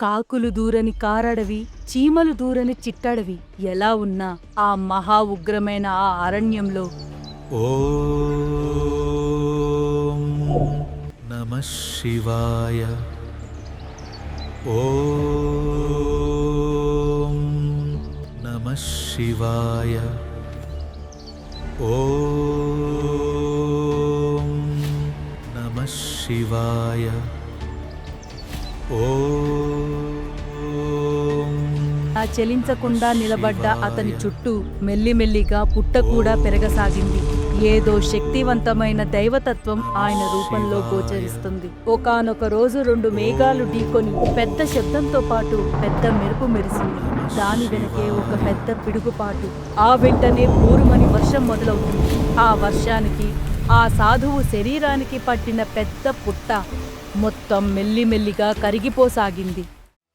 కాకులు దూరని కారడవి చీమలు దూరని చిట్టడవి ఎలా ఉన్నా ఆ మహా ఉగ్రమైన ఆ అరణ్యంలో ఓ నమ శివాయ. ఓ నమ శివాయ. ఓ నమ శివాయ. ఓ చెలించకుండా నిలబడ్డ అతని చుట్టూ మెల్లిమెల్లిగా పుట్ట కూడా పెరగసాగింది. ఏదో శక్తివంతమైన దైవతత్వం ఆయన రూపంలో గోచరిస్తుంది. ఒకానొక రోజు రెండు మేఘాలు ఢీకొని పెద్ద శబ్దంతో పాటు పెద్ద మెరుపు మెరిసింది. దాని వెనకే ఒక పెద్ద పిడుగుపాటు. ఆ వెంటనే పూరుమని వర్షం మొదలవుతుంది. ఆ వర్షానికి ఆ సాధువు శరీరానికి పట్టిన పెద్ద పుట్ట మొత్తం మెల్లిమెల్లిగా కరిగిపోసాగింది.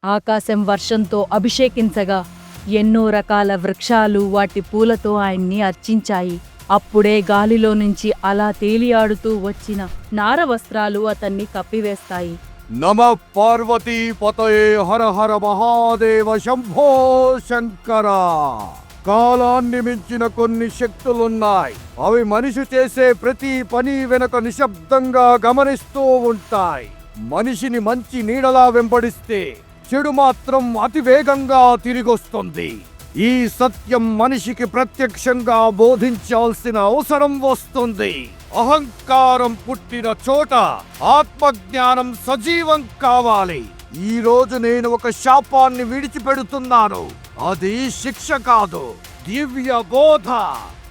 ఆకాశం వర్షంతో అభిషేకించగా ఎన్నో రకాల వృక్షాలు వాటి పూలతో ఆయన్ని అర్చించాయి. అప్పుడే గాలిలో నుంచి అలా తేలియాడుతూ వచ్చిన నార వస్త్రాలు అతన్ని కప్పివేస్తాయి. నమ పార్వతీ పతయే హర హర మహాదేవ శంభో శంకర. కాలాన్ని మించిన కొన్ని శక్తులున్నాయి. అవి మనిషి చేసే ప్రతి పని వెనక నిశ్శబ్దంగా గమనిస్తూ ఉంటాయి. మనిషిని మంచి నీడలా వెంబడిస్తే చెడు మాత్రం అతి వేగంగా తిరిగొస్తుంది. ఈ సత్యం మనిషికి ప్రత్యక్షంగా బోధించాల్సిన అవసరం వస్తుంది. అహంకారం పుట్టిన చోట ఆత్మజ్ఞానం సజీవం కావాలి. ఈ రోజు నేను ఒక శాపాన్ని విడిచిపెడుతున్నాను. అది శిక్ష కాదు దివ్య బోధ.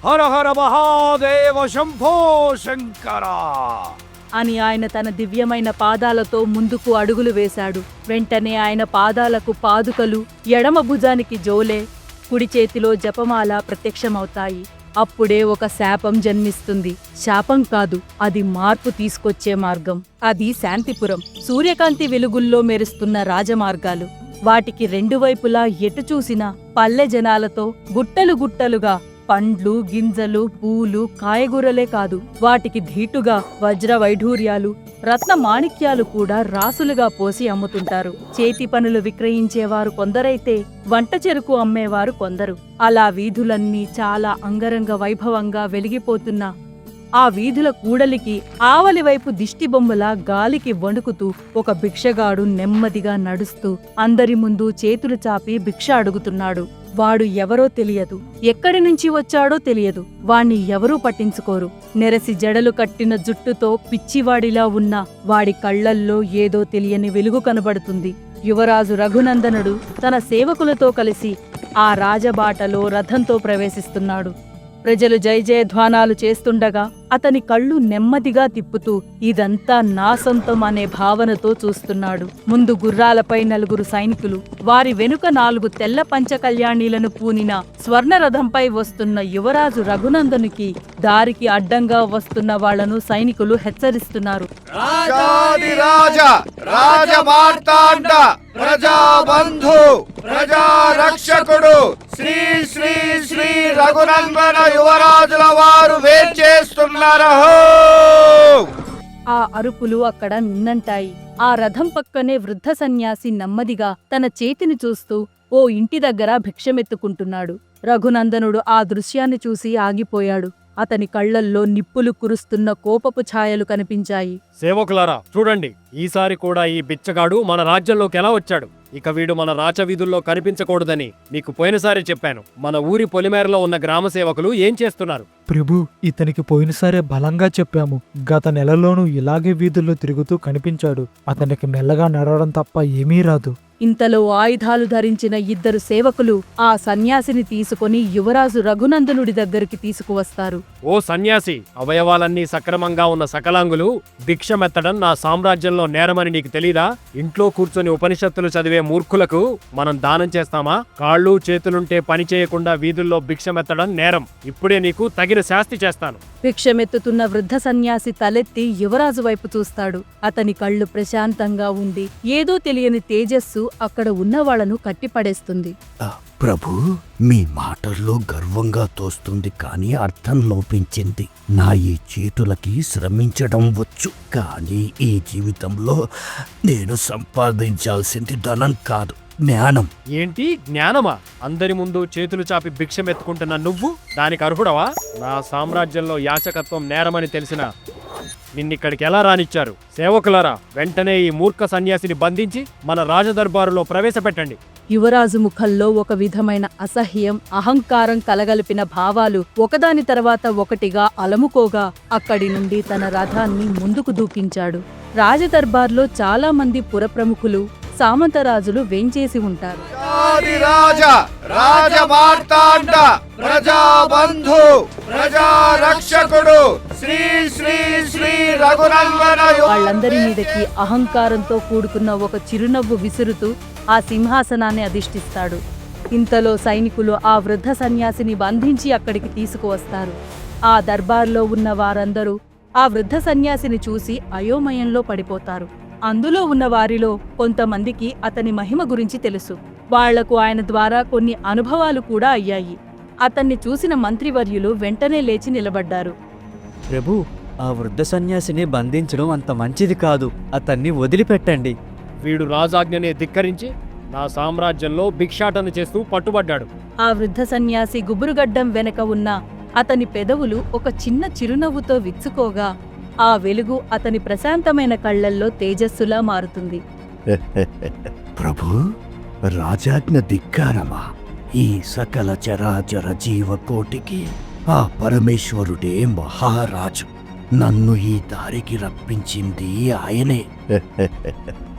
హర హర మహాదేవ శంభో శంకరా. అని ఆయన తన దివ్యమైన పాదాలతో ముందుకు అడుగులు వేశాడు. వెంటనే ఆయన పాదాలకు పాదుకలు ఎడమ భుజానికి జోలే కుడి చేతిలో జపమాల ప్రత్యక్షమవుతాయి. అప్పుడే ఒక శాపం జన్మిస్తుంది. శాపం కాదు అది మార్పు తీసుకొచ్చే మార్గం. అది శాంతిపురం సూర్యకాంతి వెలుగుల్లో మెరుస్తున్న రాజమార్గాలు. వాటికి రెండు వైపులా ఎటు చూసినా పల్లె జనాలతో గుట్టలు గుట్టలుగా పండ్లు గింజలు పూలు కాయగూరలే కాదు. వాటికి ధీటుగా వజ్ర వైఢూర్యాలు రత్న మాణిక్యాలు కూడా రాసులుగా పోసి అమ్ముతుంటారు. చేతి పనులు విక్రయించేవారు కొందరైతే వంట చెరుకు అమ్మేవారు కొందరు. అలా వీధులన్నీ చాలా అంగరంగ వైభవంగా వెలిగిపోతున్న ఆ వీధుల కూడలికి ఆవలివైపు దిష్టిబొమ్మలా గాలికి వణుకుతూ ఒక భిక్షగాడు నెమ్మదిగా నడుస్తూ అందరి ముందు చేతులు చాపి భిక్ష అడుగుతున్నాడు. వాడు ఎవరో తెలియదు. ఎక్కడి నుంచి వచ్చాడో తెలియదు. వాణ్ణి ఎవరూ పట్టించుకోరు. నెరసి జడలు కట్టిన జుట్టుతో పిచ్చివాడిలా ఉన్న వాడి కళ్ళల్లో ఏదో తెలియని వెలుగు కనబడుతుంది. యువరాజు రఘునందనుడు తన సేవకులతో కలిసి ఆ రాజబాటలో రథంతో ప్రవేశిస్తున్నాడు. ప్రజలు జయజయధ్వానాలు చేస్తుండగా అతని కళ్ళు నెమ్మదిగా తిప్పుతూ ఇదంతా నా సొంతం అనే భావనతో చూస్తున్నాడు. ముందు గుర్రాలపై నలుగురు సైనికులు వారి వెనుక నాలుగు తెల్ల పంచ కళ్యాణీలను పూనిన స్వర్ణరథంపై వస్తున్న యువరాజు రఘునందనుకి దారికి అడ్డంగా వస్తున్న వాళ్ళను సైనికులు హెచ్చరిస్తున్నారు. ప్రజాబంధు ప్రజా రక్షకుడు శ్రీ శ్రీ శ్రీ రఘునందన యువరాజుల వారు ఆ అరుపులు అక్కడ నిన్నంటాయి. ఆ రథం పక్కనే వృద్ధ సన్యాసి నెమ్మదిగా తన చేతిని చూస్తూ ఓ ఇంటి దగ్గర భిక్షమెత్తుకుంటున్నాడు. రఘునందనుడు ఆ దృశ్యాన్ని చూసి ఆగిపోయాడు. అతని కళ్ళల్లో నిప్పులు కురుస్తున్న కోపపు ఛాయలు కనిపించాయి. సేవకులారా చూడండి. ఈసారి కూడా ఈ బిచ్చగాడు మన రాజ్యంలోకి ఎలా వచ్చాడు? ఇక వీడు మన రాచవీధుల్లో కనిపించకూడదని మీకు పోయినసారి చెప్పాను. మన ఊరి పొలిమేరలో ఉన్న గ్రామ సేవకులు ఏం చేస్తున్నారు? ప్రభు ఇతనికి పోయినసారే బలంగా చెప్పాము. గత నెలలోనూ ఇలాగే వీధుల్లో తిరుగుతూ కనిపించాడు. అతనికి మెల్లగా నడవడం తప్ప ఏమీ రాదు. ఇంతలో ఆయుధాలు ధరించిన ఇద్దరు సేవకులు ఆ సన్యాసిని తీసుకొని యువరాజు రఘునందనుడి దగ్గరికి తీసుకువస్తారు. ఓ సన్యాసి అవయవాలన్నీ సక్రమంగా ఉన్న సకలాంగులు భిక్షమెత్తడం నా సామ్రాజ్యంలో నేరమని నీకు తెలీదా? ఇంట్లో కూర్చొని ఉపనిషత్తులు చదివే మూర్ఖులకు మనం దానం చేస్తామా? కాళ్ళు చేతులుంటే పని చేయకుండా వీధుల్లో భిక్షమెత్తడం నేరం. ఇప్పుడే నీకు తగిన శాస్తి చేస్తాను. భిక్షమెత్తుతున్న వృద్ధ సన్యాసి తలెత్తి యువరాజు వైపు చూస్తాడు. అతని కళ్ళు ప్రశాంతంగా ఉండి ఏదో తెలియని తేజస్సు అక్కడ ఉన్న వాళ్ళను కట్టిపడేస్తుంది ప్రభు మీ మాటల్లో గర్వంగా తోస్తుంది కానీ అర్థం లోపించింది. నా ఈ చేతులకి శ్రమించడం వచ్చు కానీ ఈ జీవితంలో నేను సంపాదించాల్సింది ధనం కాదు జ్ఞానం. ఏంటి? జ్ఞానమా? అందరి ముందు చేతులు చాపి భిక్షమెత్తుకుంటున్న నువ్వు? దానికి అర్హుడవా? నా సామ్రాజ్యంలో యాచకత్వం నేరమని తెలిసిన నిన్నిక్కడికి ఎలా రానిచ్చారు? సేవకులారా వెంటనే ఈ మూర్ఖ సన్యాసిని బంధించి మన రాజదర్బారులో ప్రవేశపెట్టండి. యువరాజు ముఖంలో ఒక విధమైన అసహ్యం అహంకారం కలగలిపిన భావాలు ఒకదాని తర్వాత ఒకటిగా అలముకోగా అక్కడి నుండి తన రథాన్ని ముందుకు దూకించాడు. రాజదర్బార్లో చాలామంది పురప్రముఖులు సామంతరాజులు వేంచేసి ఉంటారు. ప్రజాబంధు ప్రజా రక్షకుడు శ్రీ శ్రీ శ్రీ వాళ్ళందరి మీదకి అహంకారంతో కూడుకున్న ఒక చిరునవ్వు విసురుతూ ఆ సింహాసనాన్ని అధిష్ఠిస్తాడు. ఇంతలో సైనికులు ఆ వృద్ధ సన్యాసిని బంధించి అక్కడికి తీసుకువస్తారు. ఆ దర్బార్లో ఉన్న వారందరూ ఆ వృద్ధ సన్యాసిని చూసి అయోమయంలో పడిపోతారు. అందులో ఉన్న వారిలో కొంతమందికి అతని మహిమ గురించి తెలుసు. వాళ్ళకు ఆయన ద్వారా కొన్ని అనుభవాలు కూడా అయ్యాయి. అతన్ని చూసిన మంత్రివర్యులు వెంటనే లేచి నిలబడ్డారు. ప్రభు ఆ వృద్ధ సన్యాసిని బంధించడం అంత మంచిది కాదు. అతన్ని వదిలిపెట్టండి. వీడు రాజాజ్ఞనే ధిక్కరించి నా సామ్రాజ్యంలో భిక్షాటన చేస్తూ పట్టుబడ్డాడు. ఆ వృద్ధ సన్యాసి గుబురుగడ్డం వెనక ఉన్న అతని పెదవులు ఒక చిన్న చిరునవ్వుతో విచ్చుకోగా ఆ వెలుగు అతని ప్రశాంతమైన కళ్ళల్లో తేజస్సులా మారుతుంది. ప్రభు రాజాజ్ఞ ధిక్కారమా? ఈ సకల చరాచర జీవకోటికి ఆ పరమేశ్వరుడే మహారాజు. నన్ను ఈ దారికి రప్పించింది ఆయనే.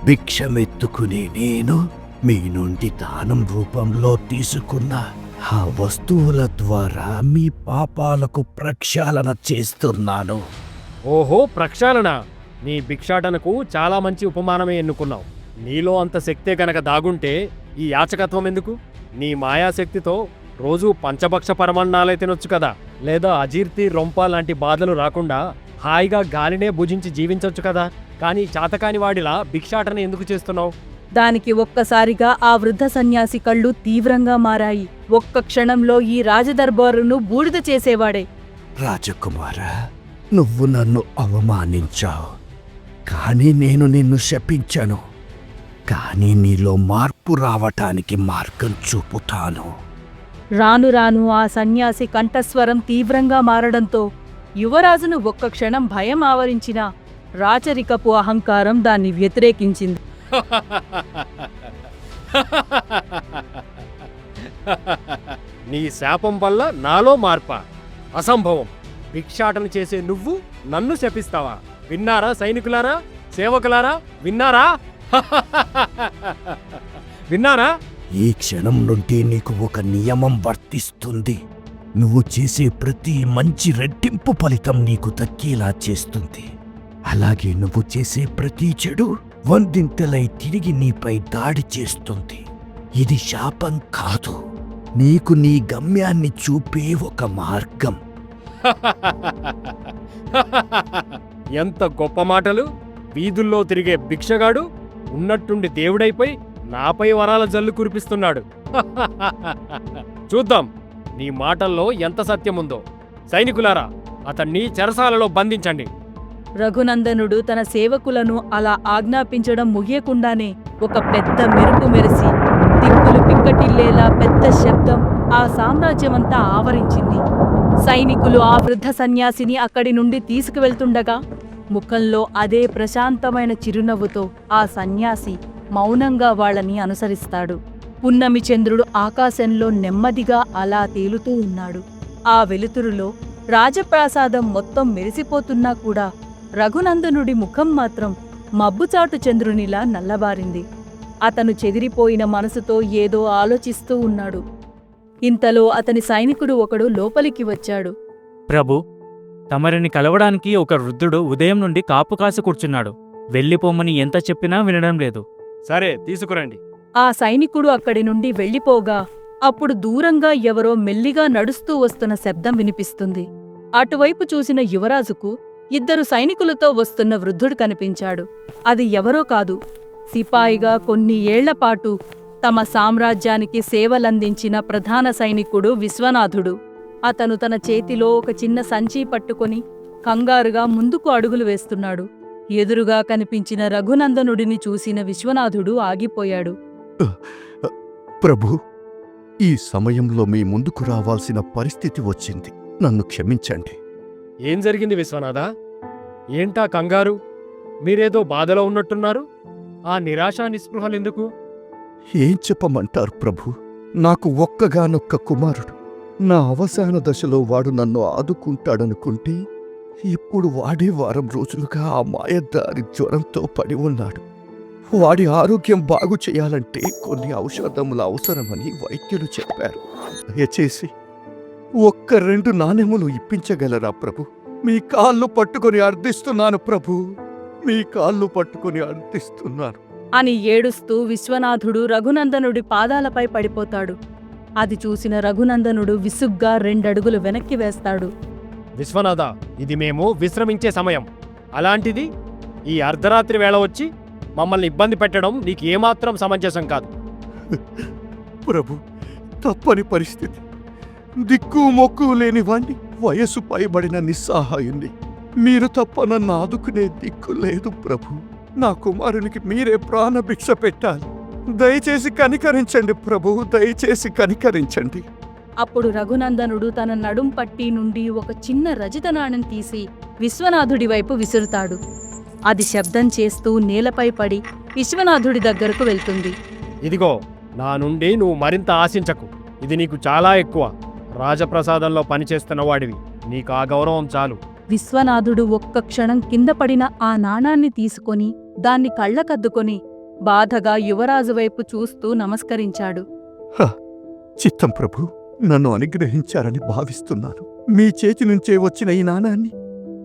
భిక్షమెత్తుకునే నేను మీ నుండి దానం రూపంలో తీసుకున్న ఆ వస్తువుల ద్వారా మీ పాపాలకు ప్రక్షాళన చేస్తున్నాను. ఓహో ప్రక్షాళన. నీ భిక్షాటనకు చాలా మంచి ఉపమానమే ఎన్నుకున్నావు. నీలో అంత శక్తే గనక దాగుంటే ఈ యాచకత్వం ఎందుకు? నీ మాయాశక్తితో రోజూ పంచభక్ష పరమాన్నాలే తినొచ్చు కదా. లేదా అజీర్తి రొంప లాంటి బాధలు రాకుండా హాయిగా గాలినే భుజించి జీవించొచ్చు కదా. కానీ చాతకాని వాడిలా భిక్షాటన ఎందుకు చేస్తున్నావు? దానికి ఒక్కసారిగా ఆ వృద్ధ సన్యాసి కళ్ళు తీవ్రంగా మారాయి. ఒక్క క్షణంలో ఈ రాజదర్బారును బూడిద చేసేవాడే. రాజకుమార నువ్వు నన్ను అవమానించావు. కానీ నేను నిన్ను శపించను. కానీ నీలో మార్పు రావటానికి మార్గం చూపుతాను. రాను రాను ఆ సన్యాసి కంఠస్వరం తీవ్రంగా మారడంతో యువరాజును ఒక్క క్షణం భయం ఆవరించిన రాచరికపు అహంకారం దాన్ని వ్యతిరేకించింది. నీ శాపం వల్ల నాలో మార్ప. అసంభవం. భిక్షాటన చేసే నువ్వు నన్ను శపిస్తావా? విన్నారా సైనికులారా? సేవకులారా? విన్నారా? విన్నారా? ఈ క్షణం నుండి నీకు ఒక నియమం వర్తిస్తుంది. నువ్వు చేసే ప్రతి మంచి రెట్టింపు ఫలితం నీకు దక్కేలా చేస్తుంది. అలాగే నువ్వు చేసే ప్రతి చెడు వందింతలై తిరిగి నీపై దాడి చేస్తుంది. ఇది శాపం కాదు. నీకు నీ గమ్యాన్ని చూపే ఒక మార్గం. ఎంత గొప్ప మాటలు. వీధుల్లో తిరిగే భిక్షగాడు ఉన్నట్టుండి దేవుడైపోయి నాపై వరాల జల్లు కురిపిస్తున్నాడు. చూద్దాం నీ మాటల్లో ఎంత సత్యముందో. సైనికులారా అతన్ని చెరసాలలో బంధించండి. రఘునందనుడు తన సేవకులను అలా ఆజ్ఞాపించడం ముగియకుండానే ఒక పెద్ద మెరుపు మెరిసి దిక్కులు పిక్కటిల్లేలా పెద్ద శబ్దం ఆ సామ్రాజ్యమంతా ఆవరించింది. సైనికులు ఆ వృద్ధ సన్యాసిని అక్కడి నుండి తీసుకువెళ్తుండగా ముఖంలో అదే ప్రశాంతమైన చిరునవ్వుతో ఆ సన్యాసి మౌనంగా వాళ్ళని అనుసరిస్తాడు. పున్నమి చంద్రుడు ఆకాశంలో నెమ్మదిగా అలా తేలుతూ ఉన్నాడు. ఆ వెలుతురులో రాజప్రాసాదం మొత్తం మెరిసిపోతున్నా కూడా రఘునందనుడి ముఖం మాత్రం మబ్బుచాటు చంద్రునిలా నల్లబారింది. అతను చెదిరిపోయిన మనసుతో ఏదో ఆలోచిస్తూ ఉన్నాడు. ఇంతలో అతని సైనికుడు ఒకడు లోపలికి వచ్చాడు. ప్రభు తమరిని కలవడానికి ఒక వృద్ధుడు ఉదయం నుండి కాపు కాసి కూర్చున్నాడు. వెళ్ళిపోమని ఎంత చెప్పినా వినడం లేదు. సరే తీసుకురండి. ఆ సైనికుడు అక్కడి నుండి వెళ్ళిపోగా అప్పుడు దూరంగా ఎవరో మెల్లిగా నడుస్తూ వస్తున్న శబ్దం వినిపిస్తుంది. అటువైపు చూసిన యువరాజుకు ఇద్దరు సైనికులతో వస్తున్న వృద్ధుడు కనిపించాడు. అది ఎవరో కాదు. సిపాయిగా కొన్ని ఏళ్ళపాటు తమ సామ్రాజ్యానికి సేవలందించిన ప్రధాన సైనికుడు విశ్వనాథుడు. అతను తన చేతిలో ఒక చిన్న సంచి పట్టుకొని కంగారుగా ముందుకు అడుగులు వేస్తున్నాడు. ఎదురుగా కనిపించిన రఘునందనుడిని చూసిన విశ్వనాథుడు ఆగిపోయాడు. ప్రభు ఈ సమయంలో మీ ముందుకు రావాల్సిన పరిస్థితి వచ్చింది. నన్ను క్షమించండి. ఏం జరిగింది విశ్వనాథ? ఏంటా కంగారు? మీరేదో బాధలో ఉన్నట్టున్నారు? ఆ నిరాశ నిస్పృహలెందుకు? ఏం చెప్పమంటారు ప్రభు? నాకు ఒక్కగానొక్క కుమారుడు. నా అవసాన దశలో వాడు నన్ను ఆదుకుంటాడనుకుంటే ఇప్పుడు వాడే వారం రోజులుగా ఆ మాయదారి జ్వరంతో పడి ఉన్నాడు. వాడి ఆరోగ్యం బాగు చేయాలంటే కొన్ని ఔషధముల అవసరమని వైద్యులు చెప్పారు. దయచేసి ఒక్క రెండు నాణెములు ఇప్పించగలరా ప్రభు? మీ కాళ్ళు పట్టుకొని అర్థిస్తున్నాను ప్రభు. మీ కాళ్ళు పట్టుకొని అర్థిస్తున్నాను. అని ఏడుస్తూ విశ్వనాథుడు రఘునందనుడి పాదాలపై పడిపోతాడు. అది చూసిన రఘునందనుడు విసుగ్గా రెండడుగులు వెనక్కి వేస్తాడు. విశ్వనాథ ఇది మేము విశ్రమించే సమయం. అలాంటిది ఈ అర్ధరాత్రి వేళ వచ్చి మమ్మల్ని ఇబ్బంది పెట్టడం నీకు ఏమాత్రం సమంజసం కాదు. ప్రభు తప్పని పరిస్థితి. దిక్కు మొక్కు లేని వాణ్ణి వయసు పైబడిన నిస్సహాయుణ్ణి. మీరు తప్ప నన్ను ఆదుకునే దిక్కు లేదు ప్రభు. నా కుమారునికి మీరే ప్రాణభిక్ష పెట్టాలి. దయచేసి కనికరించండి ప్రభు దయచేసి కనికరించండి. అప్పుడు రఘునందనుడు తన నడుం పట్టి నుండి ఒక చిన్న రజిత నాణెం తీసి విశ్వనాథుడి వైపు విసురుతాడు. అది శబ్దం చేస్తూ నేలపై పడి విశ్వనాథుడి దగ్గరకు వెళ్తుంది. ఇదిగో నా నుండి నువ్వు మరింత ఆశించకు. ఇది నీకు చాలా ఎక్కువ. రాజప్రసాదంలో పనిచేస్తున్న వాడివి. నీకు ఆ గౌరవం చాలు. విశ్వనాథుడు ఒక్క క్షణం కింద పడిన ఆ నాణాన్ని తీసుకొని దాన్ని కళ్ళకద్దుకొని బాధగా యువరాజు వైపు చూస్తూ నమస్కరించాడు. చిత్తం ప్రభు నన్ను అనుగ్రహించారని భావిస్తున్నాను. మీ చేతి నుంచే వచ్చిన ఈ నాణాన్ని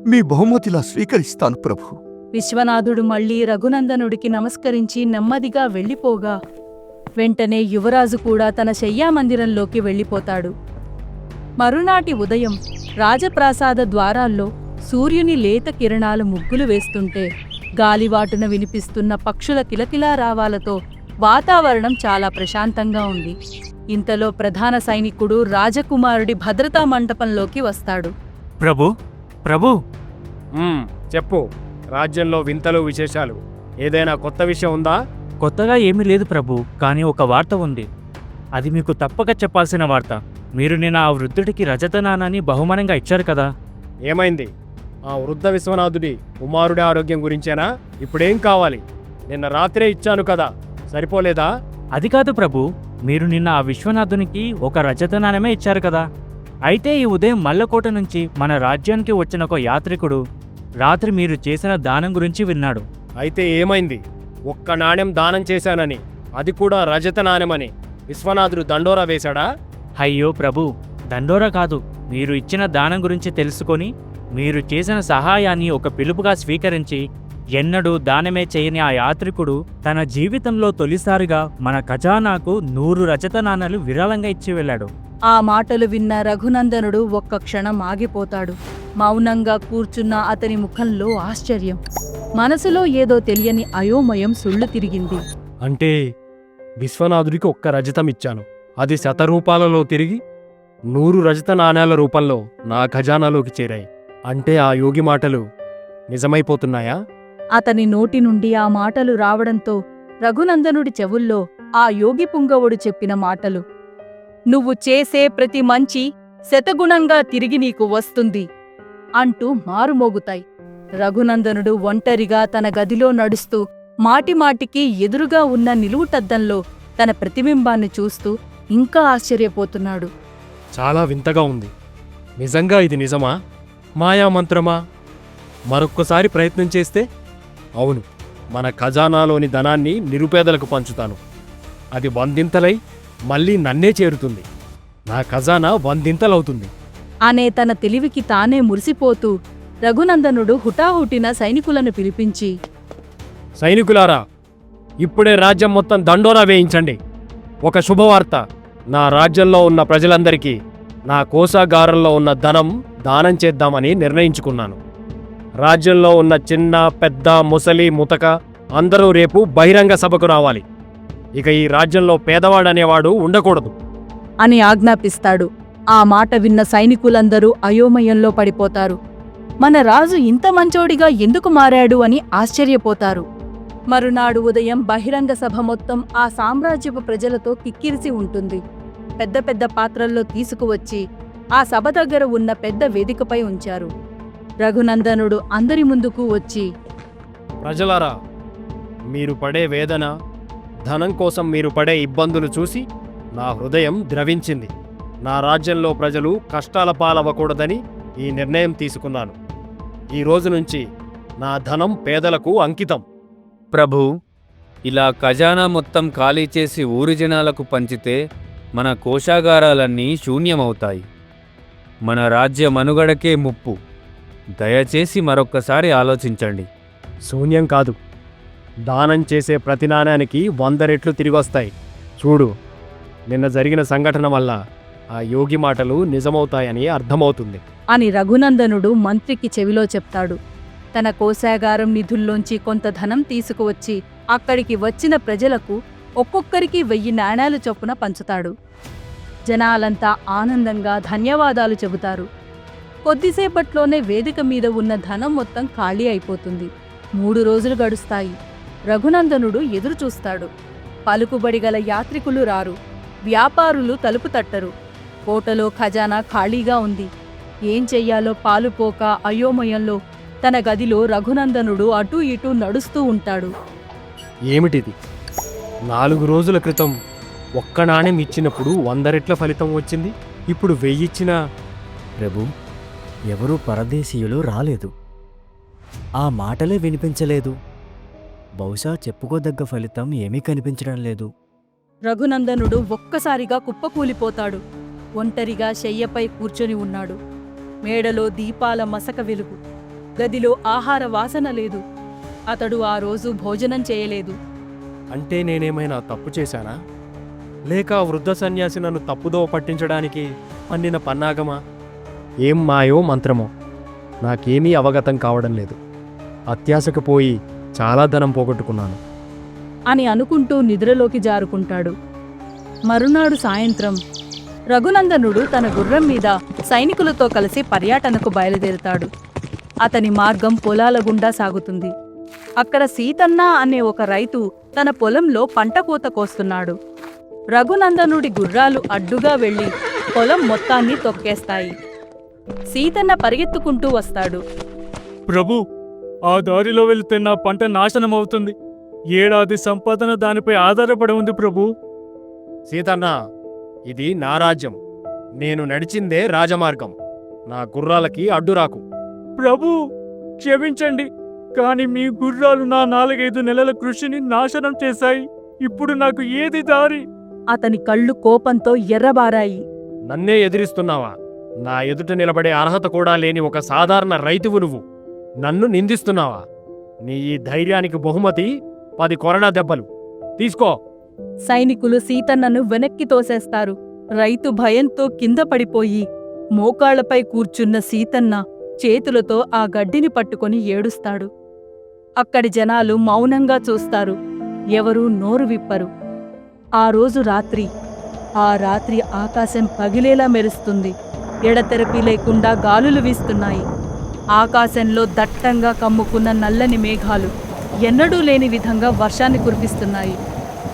మీ బహుమతిలా స్వీకరిస్తాను ప్రభు. విశ్వనాథుడు మళ్ళీ రఘునందనుడికి నమస్కరించి నెమ్మదిగా వెళ్ళిపోగా వెంటనే యువరాజు కూడా తన శయ్యామందిరంలోకి వెళ్ళిపోతాడు. మరునాటి ఉదయం రాజప్రాసాద ద్వారాల్లో సూర్యుని లేత కిరణాలు ముగ్గులు వేస్తుంటే గాలివాటున వినిపిస్తున్న పక్షుల కిలకిలా రావాలతో వాతావరణం చాలా ప్రశాంతంగా ఉంది. ఇంతలో ప్రధాన సైనికుడు రాజకుమారుడి భద్రతా మంటపంలోకి వస్తాడు. ప్రభు ప్రభు! మ్మ్, చెప్పు. రాజ్యంలో వింతలు విశేషాలు. ఏదైనా కొత్త విషయం ఉందా? కొత్తగా ఏమీ లేదు ప్రభు కానీ ఒక వార్త ఉంది. అది మీకు తప్పక చెప్పాల్సిన వార్త. మీరు నిన్న ఆ వృద్ధుడికి రజత నాణాన్ని బహుమానంగా ఇచ్చారు కదా? ఏమైంది? ఆ వృద్ధ విశ్వనాథుడి కుమారుడి ఆరోగ్యం గురించేనా? ఇప్పుడేం కావాలి? నిన్న రాత్రే ఇచ్చాను కదా. సరిపోలేదా? అది కాదు ప్రభు. మీరు నిన్న ఆ విశ్వనాథునికి ఒక రజత నాణ్యమే ఇచ్చారు కదా. అయితే ఈ ఉదయం మల్లకోట నుంచి మన రాజ్యానికి వచ్చిన ఒక యాత్రికుడు రాత్రి మీరు చేసిన దానం గురించి విన్నాడు. అయితే ఏమైంది? ఒక్క నాణ్యం దానం చేశానని అది కూడా రజత నాణ్యమని విశ్వనాథుడు దండోరా వేశాడా? అయ్యో ప్రభు దండోరా కాదు. మీరు ఇచ్చిన దానం గురించి తెలుసుకొని మీరు చేసిన సహాయాన్ని ఒక పిలుపుగా స్వీకరించి ఎన్నడూ దానమే చేయని ఆ యాత్రికుడు తన జీవితంలో తొలిసారిగా మన ఖజానాకు నూరు రజత నాణాలు విరాళంగా ఇచ్చి వెళ్ళాడు. ఆ మాటలు విన్న రఘునందనుడు ఒక్క క్షణం ఆగిపోతాడు. మౌనంగా కూర్చున్న అతని ముఖంలో ఆశ్చర్యం. మనసులో ఏదో తెలియని అయోమయం సుళ్ళు తిరిగింది. అంటే విశ్వనాథుడికి ఒక్క రజతం ఇచ్చాను. అది శతరూపాలలో తిరిగి నూరు రజత నాణేల రూపంలో నా ఖజానాలోకి చేరాయి. అంటే ఆ యోగి మాటలు నిజమైపోతున్నాయా? అతని నోటి నుండి ఆ మాటలు రావడంతో రఘునందనుడి చెవుల్లో ఆ యోగి పుంగవుడు చెప్పిన మాటలు నువ్వు చేసే ప్రతి మంచి శతగుణంగా తిరిగి నీకు వస్తుంది అంటూ మారుమోగుతాయి. రఘునందనుడు ఒంటరిగా తన గదిలో నడుస్తూ మాటిమాటికి ఎదురుగా ఉన్న నిలువుటద్దంలో తన ప్రతిబింబాన్ని చూస్తూ ఇంకా ఆశ్చర్యపోతున్నాడు. చాలా వింతగా ఉంది. నిజంగా ఇది నిజమా? మాయామంత్రమా? మరొక్కసారి ప్రయత్నం చేస్తే? అవును. మన ఖజానాలోని ధనాన్ని నిరుపేదలకు పంచుతాను. అది వందింతలై మళ్ళీ నన్నే చేరుతుంది. నా ఖజానా వందింతలవుతుంది. అనే తన తెలివికి తానే మురిసిపోతూ రఘునందనుడు హుటాహుటిన సైనికులను పిలిపించి సైనికులారా ఇప్పుడే రాజ్యం మొత్తం దండోరా వేయించండి. ఒక శుభవార్త. నా రాజ్యంలో ఉన్న ప్రజలందరికీ నా కోశాగారంలో ఉన్న ధనం దానం చేద్దామని నిర్ణయించుకున్నాను. రాజ్యంలో ఉన్న చిన్న పెద్ద ముసలి ముతక అందరూ రేపు బహిరంగ సభకు రావాలి. ఇక ఈ రాజ్యంలో పేదవాడనేవాడు ఉండకూడదు. అని ఆజ్ఞాపిస్తాడు. ఆ మాట విన్న సైనికులందరూ అయోమయంలో పడిపోతారు. మన రాజు ఇంత మంచోడిగా ఎందుకు మారాడు అని ఆశ్చర్యపోతారు. మరునాడు ఉదయం బహిరంగ సభ మొత్తం ఆ సామ్రాజ్యపు ప్రజలతో కిక్కిరిసి ఉంటుంది. పెద్ద పెద్ద పాత్రల్లో తీసుకువచ్చి ఆ సభ దగ్గర ఉన్న పెద్ద వేదికపై ఉంచారు. రఘునందనుడు అందరి ముందుకు వచ్చి ప్రజలారా మీరు పడే వేదన ధనం కోసం మీరు పడే ఇబ్బందులు చూసి నా హృదయం ద్రవించింది. నా రాజ్యంలో ప్రజలు కష్టాల పాలవ్వకూడదని ఈ నిర్ణయం తీసుకున్నాను. ఈ రోజు నుంచి నా ధనం పేదలకు అంకితం. ప్రభు ఇలా ఖజానా మొత్తం ఖాళీ చేసి ఊరి జనాలకు పంచితే మన కోశాగారాలన్నీ శూన్యమవుతాయి. మన రాజ్య మనుగడకే ముప్పు. దయచేసి మరొక్కసారి ఆలోచించండి. శూన్యం కాదు. దానం చేసే ప్రతి నాణానికి వంద రెట్లు తిరిగొస్తాయి. చూడు నిన్న జరిగిన సంఘటన వల్ల ఆ యోగి మాటలు నిజమవుతాయని అర్థమవుతుంది. అని రఘునందనుడు మంత్రికి చెవిలో చెప్తాడు. తన కోశాగారం నిధుల్లోంచి కొంత ధనం తీసుకువచ్చి అక్కడికి వచ్చిన ప్రజలకు ఒక్కొక్కరికి వెయ్యి నాణేలు చొప్పున పంచుతాడు. జనాలంతా ఆనందంగా ధన్యవాదాలు చెబుతారు. కొద్దిసేపట్లోనే వేదిక మీద ఉన్న ధనం మొత్తం ఖాళీ అయిపోతుంది. మూడు రోజులు గడుస్తాయి. రఘునందనుడు ఎదురు చూస్తాడు పలుకుబడి గల యాత్రికులు రారు. వ్యాపారులు తలుపు తట్టరు. కోటలో ఖజానా ఖాళీగా ఉంది. ఏం చెయ్యాలో పాలుపోక అయోమయంలో తన గదిలో రఘునందనుడు అటూ ఇటూ నడుస్తూ ఉంటాడు. ఏమిటిది? నాలుగు రోజుల క్రితం ఒక్క నాణ్యం ఇచ్చినప్పుడు వంద రెట్ల ఫలితం వచ్చింది. ఇప్పుడు వెయ్యిచ్చినా ప్రభు ఎవరూ పరదేశీయులు రాలేదు. ఆ మాటలే వినిపించలేదు. బహుశా చెప్పుకోదగ్గ ఫలితం ఏమీ కనిపించడం లేదు. రఘునందనుడు ఒక్కసారిగా కుప్పకూలిపోతాడు. ఒంటరిగా శయ్యపై కూర్చొని ఉన్నాడు. మేడలో దీపాల మసక వెలుగు. గదిలో ఆహార వాసన లేదు. అతడు ఆ రోజు భోజనం చేయలేదు. అంటే నేనేమైనా తప్పు చేశానా? లేక వృద్ధ సన్యాసి నన్ను తప్పుదోవ పట్టించడానికి పండిన పన్నాగమా? ఏం మాయో మంత్రమో? నాకేమీ అవగతం కావడం లేదు. అత్యాశకు పోయి చాలా ధనం పోగొట్టుకున్నాను. అని అనుకుంటూ నిద్రలోకి జారుకుంటాడు. మరునాడు సాయంత్రం రఘునందనుడు తన గుర్రం మీద సైనికులతో కలిసి పర్యటనకు బయలుదేరుతాడు. అతని మార్గం పొలాల గుండా సాగుతుంది. అక్కడ సీతన్న అనే ఒక రైతు తన పొలంలో పంట కోత కోస్తున్నాడు. రఘునందనుడి గుర్రాలు అడ్డుగా వెళ్ళి పొలం మొత్తాన్ని తొక్కేస్తాయి. సీతన్న పరిగెత్తుకుంటూ వస్తాడు. ప్రభు ఆ దారిలో వెళితే నా పంట నాశనం అవుతుంది ఏడాది సంపాదన దానిపై ఆధారపడి ఉంది ప్రభు. సీతన్న ఇది నా రాజ్యం. నేను నడిచిందే రాజమార్గం. నా గుర్రాలకి అడ్డురాకు ప్రభు క్షమించండి కానీ మీ గుర్రాలు నా నాలుగైదు నెలల కృషిని నాశనం చేశాయి. ఇప్పుడు నాకు ఏది దారి? అతని కళ్ళు కోపంతో ఎర్రబారాయి. నన్నే ఎదిరిస్తున్నావా? నా ఎదుట నిలబడే అర్హత కూడా లేని ఒక సాధారణ రైతువు నువ్వు. నన్ను నిందిస్తున్నావా? నీ ఈ ధైర్యానికి బహుమతి పది కొరడా దెబ్బలు. తీసుకో. సైనికులు సీతన్నను వెనక్కి తోసేస్తారు. రైతు భయంతో కింద పడిపోయి మోకాళ్ళపై కూర్చున్న సీతన్న చేతులతో ఆ గడ్డిని పట్టుకొని ఏడుస్తాడు. అక్కడి జనాలు మౌనంగా చూస్తారు. ఎవరూ నోరు విప్పరు. ఆ రోజు రాత్రి ఆ రాత్రి ఆకాశం పగిలేలా మెరుస్తుంది. ఎడతెరపి లేకుండా గాలులు వీస్తున్నాయి. ఆకాశంలో దట్టంగా కమ్ముకున్న నల్లని మేఘాలు ఎన్నడూ లేని విధంగా వర్షాన్ని కురిపిస్తున్నాయి.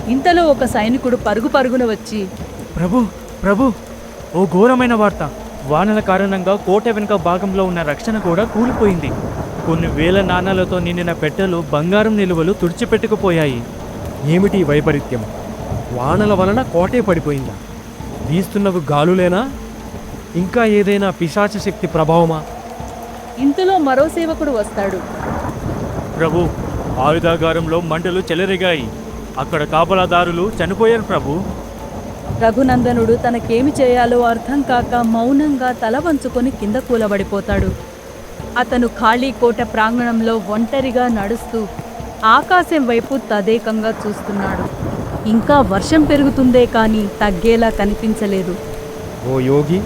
ఇంతలో ఒక సైనికుడు పరుగు పరుగున వచ్చి ప్రభు ప్రభు! ఓ ఘోరమైన వార్త. వానల కారణంగా కోట వెనుక భాగంలో ఉన్న రక్షణ కూడా కూలిపోయింది. కొన్ని వేల నాణాలతో నిండిన పెట్టెలు బంగారం నిలువలు తుడిచిపెట్టుకుపోయాయి. ఏమిటి ఈ వైపరీత్యం? వానల వలన కోటే పడిపోయిందా? వీస్తున్నవి గాలులేనా? ఇంకా ఏదైనా పిశాచ శక్తి ప్రభావమా? ఇంతలో మరో సేవకుడు వస్తాడు. ప్రభు ఆయుధాగారంలో మంటలు చెలరిగాయి. అక్కడ కాపలాదారులు చనిపోయారు ప్రభు. రఘునందనుడు తనకేమి చేయాలో అర్థం కాక మౌనంగా తల వంచుకొని కింద కూలబడిపోతాడు. అతను ఖాళీ కోట ప్రాంగణంలో ఒంటరిగా నడుస్తూ ఆకాశం వైపు తదేకంగా చూస్తున్నాడు. ఇంకా వర్షం పెరుగుతుందే కాని తగ్గేలా కనిపించలేదు. ఓ యోగి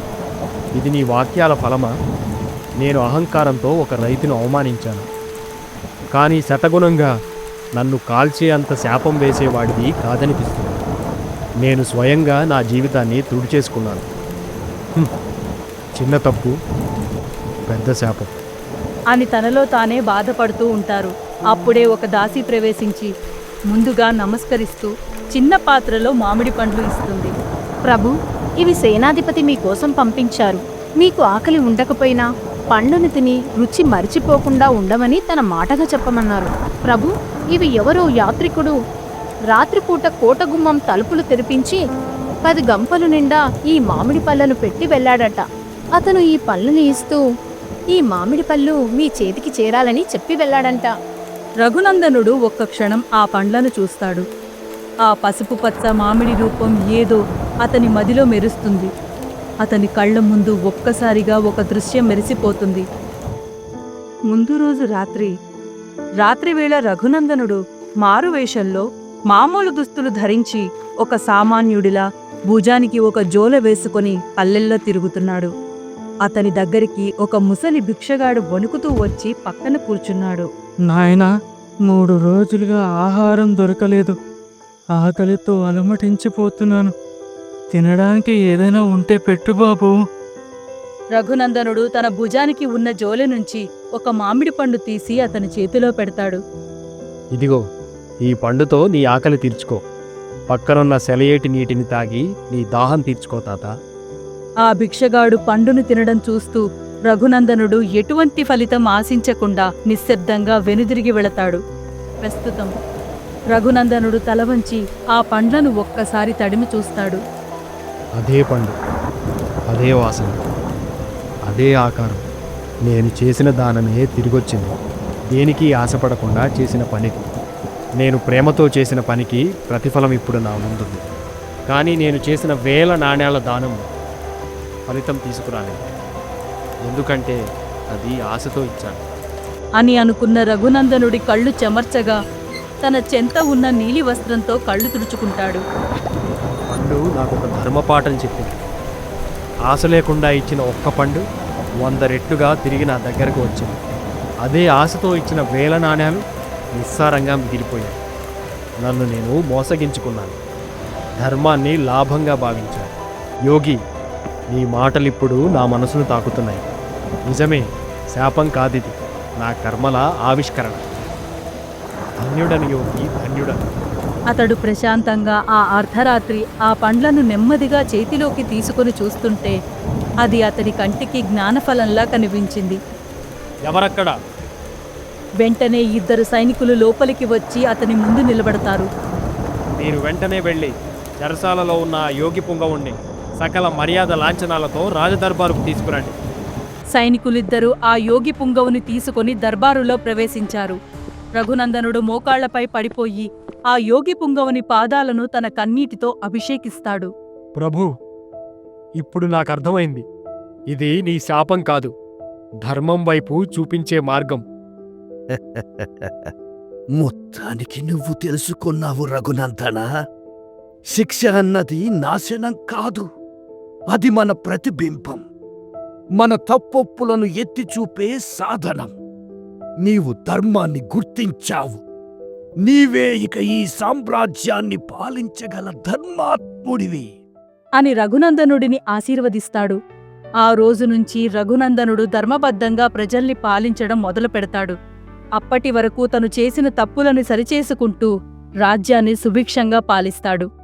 ఇది నీ వాక్యాల ఫలమా? నేను అహంకారంతో ఒక రైతును అవమానించాను. కానీ శతగుణంగా నన్ను కాల్చే అంత శాపం వేసేవాడివి కాదనిపిస్తుంది. నేను స్వయంగా నా జీవితాన్ని తుడిచేసుకున్నాను. హ్మ్. చిన్న తప్పు పెద్ద శాపం. అని తనలో తానే బాధపడుతూ ఉంటారు. అప్పుడే ఒక దాసి ప్రవేశించి ముందుగా నమస్కరిస్తూ చిన్న పాత్రలో మామిడి పండ్లు ఇస్తుంది. ప్రభు ఇవి సేనాధిపతి మీకోసం పంపించారు. మీకు ఆకలి ఉండకపోయినా పండును తిని రుచి మరిచిపోకుండా ఉండమని తన మాటగా చెప్పమన్నారు. ప్రభు ఇవి ఎవరో యాత్రికుడు. రాత్రిపూట కోటగుమ్మం తలుపులు తెరిపించి పది గంపలు నిండా ఈ మామిడి పళ్ళను పెట్టి వెళ్ళాడట. అతను ఈ పళ్ళని ఇస్తూ ఈ మామిడి పళ్ళు మీ చేతికి చేరాలని చెప్పి వెళ్ళాడంట. రఘునందనుడు ఒక్క క్షణం ఆ పండ్లను చూస్తాడు. ఆ పసుపు పచ్చ మామిడి రూపం ఏదో అతని మదిలో మెరుస్తుంది. అతని కళ్ళ ముందు ఒక్కసారిగా ఒక దృశ్యం మెరిసిపోతుంది. ముందు రోజు రాత్రి రాత్రివేళ రఘునందనుడు మారువేషంలో మామూలు దుస్తులు ధరించి ఒక సామాన్యుడిలా భుజానికి ఒక జోల వేసుకొని పల్లెల్లో తిరుగుతున్నాడు. అతని దగ్గరికి ఒక ముసలి భిక్షగాడు వణుకుతూ వచ్చి పక్కన కూర్చున్నాడు. నాయనా మూడు రోజులుగా ఆహారం దొరకలేదు. ఆకలితో అలమటించిపోతున్నాను. తినడానికి ఏదైనా ఉంటే పెట్టు బాబు. రఘునందనుడు తన భుజానికి ఉన్న జోలె నుంచి ఒక మామిడి పండు తీసి అతని చేతిలో పెడతాడు. ఇదిగో ఈ పండుతో నీ ఆకలి తీర్చుకో. పక్కనున్న సెలయేటి నీటిని తాగి నీ దాహం తీర్చుకో తాత. ఆ భిక్షగాడు పండును తినడం చూస్తూ రఘునందనుడు ఎటువంటి ఫలితం ఆశించకుండా నిశ్శబ్దంగా వెనుదిరిగి వెళతాడు. ప్రస్తుతం రఘునందనుడు తల వంచి ఆ పండ్లను ఒక్కసారి తడిమి చూస్తాడు. అదే పండు అదే వాసన అదే ఆకారం. నేను చేసిన దానమే తిరిగొచ్చింది. దేనికి ఆశపడకుండా చేసిన పనికి. నేను ప్రేమతో చేసిన పనికి ప్రతిఫలం ఇప్పుడు నా ముందుంది. కానీ నేను చేసిన వేల నాణేల దానం ఫలితం తీసుకురాలేదు. ఎందుకంటే అది ఆశతో ఇచ్చాను అని అనుకున్న రఘునందనుడి కళ్ళు చెమర్చగా తన చెంత ఉన్న నీలి వస్త్రంతో కళ్ళు తుడుచుకుంటాడు. పండు నాకు ఒక ధర్మపాఠం చెప్పింది ఆశ లేకుండా ఇచ్చిన ఒక్క పండు వంద రెట్లుగా తిరిగి నా దగ్గరకు వచ్చింది. అదే ఆశతో ఇచ్చిన వేల నాణ్యాలు నిస్సారంగా మిగిలిపోయాయి. నన్ను నేను మోసగించుకున్నాను. ధర్మాన్ని లాభంగా భావించాను. యోగి నీ మాటలిప్పుడు నా మనసును తాకుతున్నాయి. నిజమే శాపం కాదిది. నా కర్మల ఆవిష్కరణ. ధన్యుడని యోగి ధన్యుడని. అతడు ప్రశాంతంగా ఆ అర్ధరాత్రి ఆ పండ్లను నెమ్మదిగా చేతిలోకి తీసుకొని చూస్తుంటే అది అతడి కంటికి జ్ఞానఫలంలా కనిపించింది. ఎవరక్కడ? వెంటనే ఇద్దరు సైనికులు లోపలికి వచ్చి అతని ముందు నిలబడతారు. మీరు వెంటనే వెళ్ళి చెరసాలలో ఉన్న యోగి పుంగవుణ్ణి సకల మర్యాద లాంఛనాలతో రాజదర్బారుకు తీసుకురండి. సైనికులిద్దరూ ఆ యోగి పుంగవుని తీసుకొని దర్బారులో ప్రవేశించారు. రఘునందనుడు మోకాళ్ళపై పడిపోయి ఆ యోగి పుంగవుని పాదాలను తన కన్నీటితో అభిషేకిస్తాడు. ప్రభు ఇప్పుడు నాకు అర్థమైంది ఇది నీ శాపం కాదు. ధర్మం వైపు చూపించే మార్గం. మొత్తానికి నువ్వు తెలుసుకున్నావు రఘునందన. శిక్ష అన్నది నాశనం కాదు. అది మన ప్రతిబింబం. మన తప్పొప్పులను ఎత్తి చూపే సాధనం. నీవు ధర్మాన్ని గుర్తించావు. నీవే ఇక ఈ సామ్రాజ్యాన్ని పాలించగల ధర్మాత్ముడివి. అని రఘునందనుడిని ఆశీర్వదిస్తాడు. ఆ రోజు నుంచి రఘునందనుడు ధర్మబద్ధంగా ప్రజల్ని పాలించడం మొదలు పెడతాడు అప్పటి వరకు తను చేసిన తప్పులను సరిచేసుకుంటూ రాజ్యాన్ని సుభిక్షంగా పాలిస్తాడు.